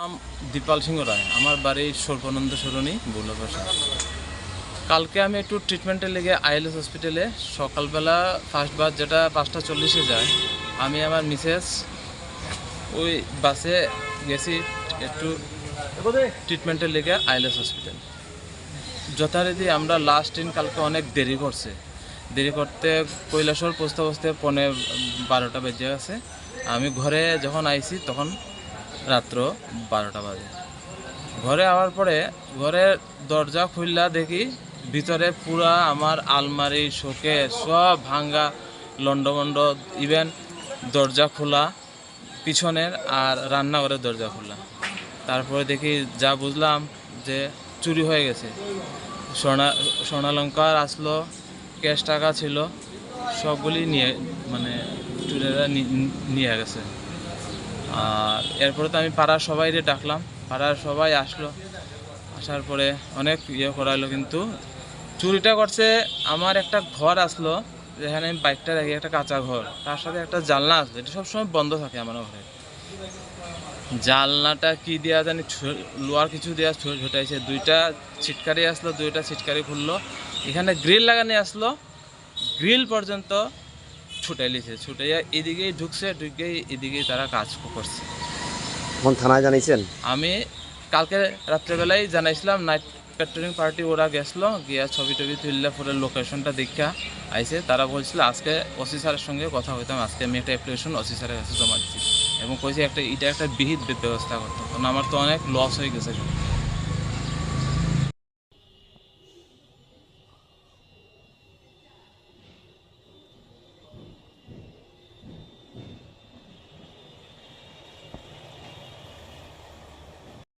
নাম দীপাল সিংহ রায়। আমার বাড়ি সর্বানন্দ সরণি বুলাপাশা কালকে আমি একটু ট্রিটমেন্টের লেগে আইএলএস হসপিটালে সকালবেলা ফার্স্ট বাস যেটা পাঁচটা চল্লিশে যায়, আমি আমার মিসেস ওই বাসে গেছি একটু ট্রিটমেন্টের লেগে আইএলএস হসপিটাল যথারীতি আমরা লাস্ট দিন কালকে অনেক দেরি করছে। দেরি করতে কৈলাসর পৌঁছতে পৌঁছতে পনে বারোটা বেজে গেছে। আমি ঘরে যখন আইছি তখন রাত্র বারোটা বাজে। ঘরে আওয়ার পরে ঘরের দরজা খুললা দেখি ভিতরে পুরা আমার আলমারি শোকে সব ভাঙ্গা লন্ডমন্ড ইভেন দরজা খোলা, পিছনের আর রান্নাঘরের দরজা খোলা। তারপরে দেখি যা বুঝলাম যে চুরি হয়ে গেছে। সোনা স্বর্ণালঙ্কার আসলো, ক্যাশ টাকা ছিল, সবগুলি নিয়ে মানে চুরেরা নিয়ে গেছে। আর এরপরে তো আমি পাড়ার সবাইরে ডাকলাম। পাড়ার সবাই আসলো। আসার পরে অনেক ইয়ে করাইলো কিন্তু। চুরিটা করছে, আমার একটা ঘর আসলো, যেখানে আমি বাইকটা রাখি একটা কাঁচা ঘর। তার সাথে একটা জানলা আসলো। এটা সবসময় বন্ধ থাকে আমার ঘরে। জানলাটা কি দেওয়া জানি লোহার কিছু দেওয়া ঝুটাইছে দুইটা ছিটকারি আসলো, দুইটা ছিটকারি খুললো। এখানে গ্রিল লাগানি আসলো। গ্রিল পর্যন্ত ছুটাইলিছে ছুটাইয়া এদিকেই ঢুকছে ঢুকেই এদিকেই তারা কাজ করছে। এখন থানায় জানিয়েছেন আমি কালকে রাত্রেবেলায় জানাইছিলাম নাইট পেট্রোলিং পার্টি ওরা গেছিল গিয়া ছবি টবি তুললে পরে লোকেশনটা দেখা আইছে। তারা বলছিল আজকে ওসি স্যারের সঙ্গে কথা হইতাম আজকে আমি একটা অ্যাপ্লিকেশন ওসি স্যারের কাছে জমা দিচ্ছি এবং কইছে একটা এটা একটা বিহিত ব্যবস্থা করতো কারণ আমার তো অনেক লস হয়ে গেছে।